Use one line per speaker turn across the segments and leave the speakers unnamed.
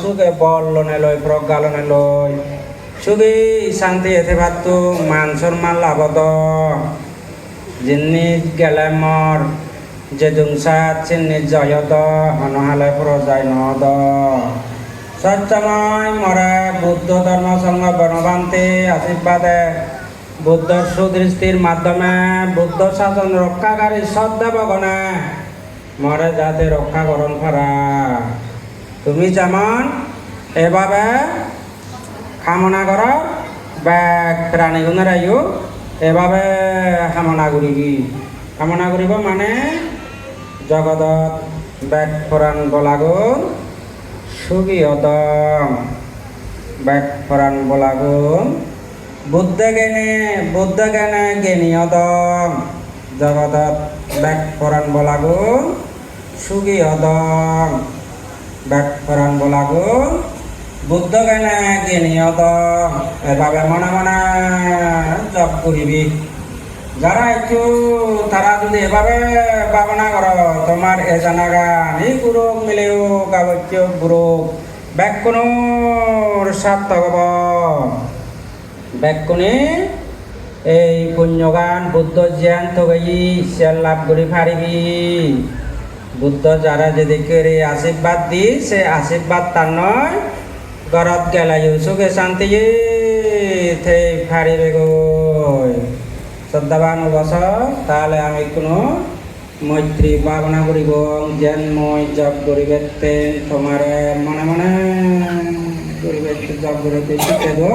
সুখে বল লনে লয় প্রজ্ঞা সুখী শান্তি এতে ভাতু, মান সম্মান লাভত জিনিস গেলে মর, যে দুংসাত চিন্নি জয়ত অনহালে প্রজায় নদ সত্যময় মরে, বুদ্ধ ধর্ম সংঘ বনবান্তি আশীর্বাদে। বুদ্ধ সুদৃষ্টির মাধ্যমে, বুদ্ধ শাসন রক্ষাকারী সদ্দেবগণে মরে যাতে রক্ষা করণ পারা তুমি যেমন এভাবে কামনা কর বা প্রাণীগুণের আয়ু এভাবে কামনা করিবি কামনা করিব মানে জগতত বেদ পুরাণ বলাগুণ সুখী হতম বেদ পুরাণ বলাগুণ বুদ্ধ জ্ঞানে বুদ্ধ জ্ঞানে জ্ঞানী হতম জগতত বেদ পুরাণ বলাগুণ বলাগুণ বুদ্ধ জ্ঞানে জ্ঞানী হতম এভাবে মনে মনে জপ করিবি। যারা একটু তারা যদি এভাবে ভাবনা করো, তোমার এ জানা গান এই গুরু মিলেও কাগজ গুরু ব্যাকুণর সার্থক হব। ব্যাকুণে এই পুণ্যগান, বুদ্ধ জ্ঞান থগাই ঈশ্বর লাভ করি পারিবি বুদ্ধ যারা যদি করে আশীর্বাদ দি সে আশীর্বাদ তার নয়। গরত গেলাই সুখে শান্তি থে ফারিবে গই শ্রদ্ধাবান বস, তাহলে আমি কোনো মৈত্রী ভাবনা করিব যেন মই জব করিবে তোমার মনে মনে করিবে জব করিতে শিখে দো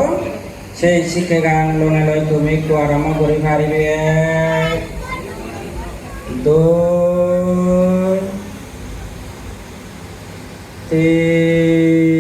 সেই শিখে গান লোনে লই তুমি একটু আরাম করি পারিবে দুই Eh,